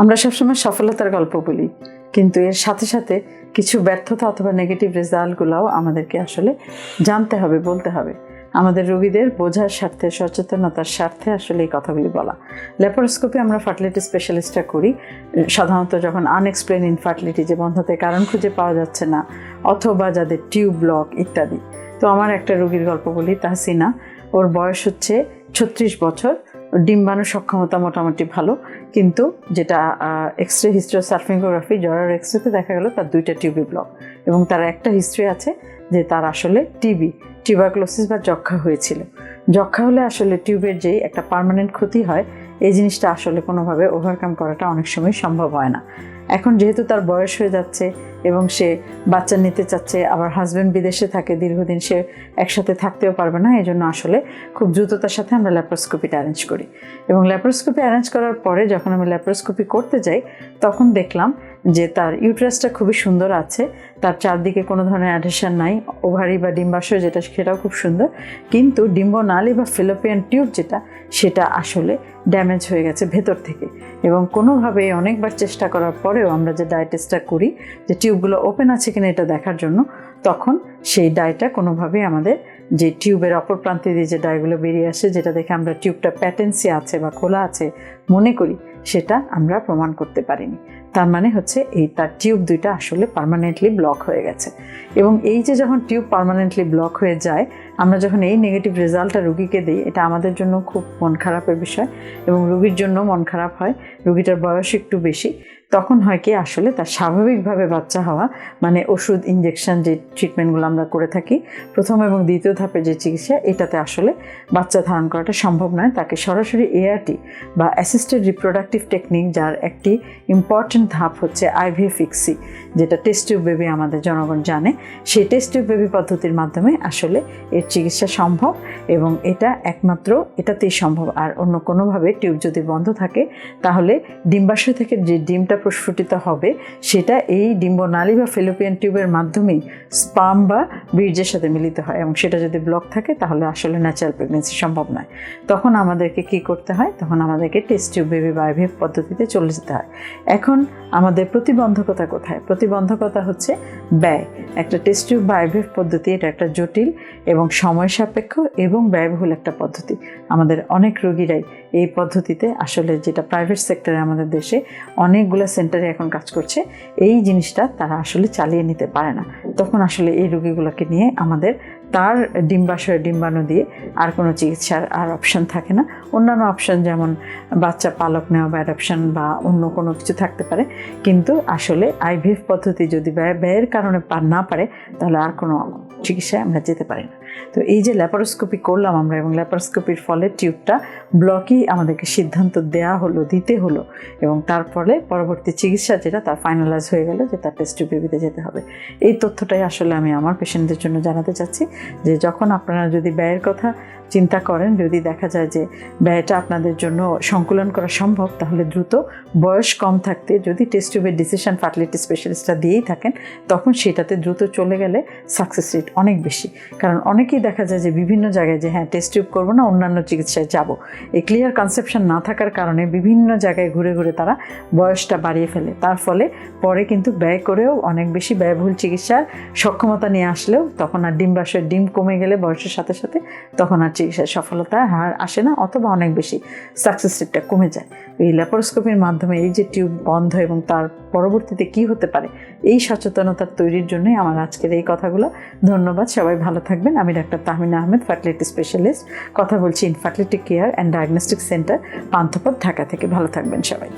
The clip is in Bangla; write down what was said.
আমরা সবসময় সফলতার গল্প বলি, কিন্তু এর সাথে সাথে কিছু ব্যর্থতা অথবা নেগেটিভ রেজাল্টগুলোও আমাদেরকে আসলে জানতে হবে, বলতে হবে। আমাদের রোগীদের বোঝার স্বার্থে, সচেতনতার স্বার্থে আসলে এই কথাগুলি বলা। ল্যাপারোস্কোপি আমরা ফার্টিলিটি স্পেশালিস্টরা করি, সাধারণত যখন আনএক্সপ্লেন ইনফার্টিলিটি যে বন্ধতে কারণ খুঁজে পাওয়া যাচ্ছে না, অথবা যাদের টিউব ব্লক ইত্যাদি। তো আমার একটা রোগীর গল্প বলি, তাহসিনা। ওর বয়স হচ্ছে ছত্রিশ বছর। ডিম্বাণু সক্ষমতা মোটামুটি ভালো, কিন্তু যেটা এক্স রে হিস্ট্রি সার্ফিংগ্রাফি জ্বরের এক্স রেতে দেখা গেলো তার দুইটা টিউবি ব্লক এবং তার একটা হিস্ট্রি আছে যে তার আসলে টিবি টিউবারক্লোসিস বা যক্ষা হয়েছিল। যক্ষা হলে আসলে টিউবের যেই একটা পারমানেন্ট ক্ষতি হয় এই জিনিসটা আসলে কোনোভাবে ওভারকাম করাটা অনেক সময় সম্ভব হয় না। এখন যেহেতু তার বয়স হয়ে যাচ্ছে এবং সে বাচ্চা নিতে চাচ্ছে, আবার হাজব্যান্ড বিদেশে থাকে, দীর্ঘদিন সে একসাথে থাকতেও পারবে না এই জন্য আসলে খুব দ্রুততার সাথে আমরা ল্যাপ্রোস্কোপিটা অ্যারেঞ্জ করি। এবং ল্যাপ্রোস্কোপি অ্যারেঞ্জ করার পরে যখন আমি ল্যাপ্রোস্কোপি করতে যাই, তখন দেখলাম যে তার ইউট্রাসটা খুবই সুন্দর আছে, তার চারদিকে কোনো ধরনের অ্যাডেশন নাই ওভারি বা ডিম্বাশয় যেটা সেটাও খুব সুন্দর, কিন্তু ডিম্বনালী বা ফিলোপিয়ান টিউব যেটা সেটা আসলে ড্যামেজ হয়ে গেছে ভেতর থেকে। এবং কোনোভাবে অনেকবার চেষ্টা করার পরেও আমরা যে ডায়েটেস্টটা করি, যে টিউবগুলো ওপেন আছে কিনা এটা দেখার জন্য, তখন সেই ডায়টা কোনোভাবেই আমাদের যে টিউবের অপর প্রান্তে দিয়ে যে ডায়গুলো বেরিয়ে আসে, যেটা দেখে আমরা টিউবটা প্যাটেন্সি আছে বা খোলা আছে মনে করি সেটা আমরা প্রমাণ করতে পারিনি। তার মানে হচ্ছে এই তার টিউব দুইটা আসলে পারমানেন্টলি ব্লক হয়ে গেছে। এবং এই যে যখন টিউব পারমানেন্টলি ব্লক হয়ে যায়, আমরা যখন এই নেগেটিভ রেজাল্টটা রুগীকে দিই, এটা আমাদের জন্য খুব মন খারাপের বিষয় এবং রুগীর জন্য মন খারাপ হয়, রুগীটার বয়স একটু বেশি, তখন হয় কি আসলে তার স্বাভাবিকভাবে বাচ্চা হওয়া মানে ওষুধ ইঞ্জেকশন যে ট্রিটমেন্টগুলো আমরা করে থাকি, প্রথম এবং দ্বিতীয় ধাপে যে চিকিৎসা, এটাতে আসলে বাচ্চা ধারণ করাটা সম্ভব নয়। তাকে সরাসরি এআরটি বা অ্যাসিস্টেড রিপ্রোডাক্টিভ টেকনিক যার একটি ইম্পর্টেন্ট ধাপ হচ্ছে আইভিএফিক্সি যেটা টেস্ট টিউব বেবি আমাদের জনগণ জানে। সেই টেস্ট টিউব বেবি পদ্ধতির মাধ্যমে আসলে এর চিকিৎসা সম্ভব এবং এটা একমাত্র, এটাতেই সম্ভব। আর অন্য কোনোভাবে টিউব যদি বন্ধ থাকে, তাহলে ডিম্বাশয় থেকে যে ডিমটা প্রস্ফুটিত হবে, সেটা এই ডিম্বনালী বা ফিলোপিয়ান টিউবের মাধ্যমেই স্পাম বা বীর্যের সাথে মিলিত হয় এবং সেটা যদি ব্লক থাকে, তাহলে আসলে ন্যাচারাল প্রেগনেন্সি সম্ভব নয়। তখন আমাদেরকে কি করতে হয়? তখন আমাদেরকে টেস্ট টিউব বেবি বা আইভিএফ পদ্ধতিতে চলে যেতে হয়। এখন আমাদের প্রতিবন্ধকতা কোথায়? প্রতিবন্ধকতা হচ্ছে ব্যয়। একটা টেস্ট টিউব বা আইভিএফ পদ্ধতি, এটা একটা জটিল এবং সময় সাপেক্ষ এবং ব্যয়বহুল একটা পদ্ধতি। আমাদের অনেক রোগীরাই এই পদ্ধতিতে আসলে যেটা প্রাইভেট সেক্টরে আমাদের দেশে অনেকগুলো সেন্টারে এখন কাজ করছে, এই জিনিসটা তারা আসলে চালিয়ে নিতে পারে না। তখন আসলে এই রোগীগুলোকে নিয়ে আমাদের তার ডিম্বাশয়, ডিম্বাণু দিয়ে আর কোনো চিকিৎসার আর অপশান থাকে না। অন্যান্য অপশান যেমন বাচ্চা পালক নেওয়া বা অ্যাডপশান বা অন্য কোনো কিছু থাকতে পারে। কিন্তু আসলে আইভিএফ পদ্ধতি যদি ব্যয়, ব্যয়ের কারণে না পারে, তাহলে আর কোনো চিকিৎসায় আমরা যেতে পারি না। তো এই যে ল্যাপারোস্কোপি করলাম আমরা এবং ল্যাপারোস্কোপির ফলে টিউবটা ব্লকই আমাদেরকে সিদ্ধান্ত দেয়া হলো, দিতে হলো এবং তার ফলে পরবর্তী চিকিৎসা যেটা তার ফাইনালাইজ হয়ে গেল যে তার টেস্ট টিউবিতে যেতে হবে। এই তথ্যটাই আসলে আমি আমার পেশেন্টদের জন্য জানাতে চাচ্ছি যে যখন আপনারা যদি ব্যয়ের কথা চিন্তা করেন, যদি দেখা যায় যে ব্যয়টা আপনাদের জন্য সংকুলন করা সম্ভব, তাহলে দ্রুত বয়স কম থাকতে যদি টেস্ট টিউবের ডিসিশন ফার্টিলিটি স্পেশালিস্টটা দিয়েই থাকেন, তখন সেটাতে দ্রুত চলে গেলে সাকসেস রেট অনেক বেশি। কারণ অনেকেই দেখা যায় যে বিভিন্ন জায়গায় যে হ্যাঁ টেস্ট টিউব করব না, অন্যান্য চিকিৎসায় যাব। এই ক্লিয়ার কনসেপশন না থাকার কারণে বিভিন্ন জায়গায় ঘুরে ঘুরে তারা বয়সটা বাড়িয়ে ফেলে। তার ফলে পরে কিন্তু ব্যয় করেও অনেক বেশি ব্যয়বহুল চিকিৎসার সক্ষমতা নিয়ে আসলেও তখন আর ডিম্বাশয়ের ডিম কমে গেলে বয়সের সাথে সাথে তখন আর চিকিৎসায় সফলতা হার আসে না, অথবা অনেক বেশি সাকসেস রেটটা কমে যায়। এই ল্যাপারোস্কোপির মাধ্যমে এই যে টিউব বন্ধ এবং তার পরবর্তীতে কি হতে পারে, এই সচেতনতার তৈরির জন্যই আমার আজকের এই কথাগুলো। ধন্যবাদ, সবাই ভালো থাকবেন। আমি doctor Tahmina Ahmed fertility specialist কথা বলছি infertility care and diagnostic centre Panthapath Dhaka থেকে। ভালো থাকবেন সবাই।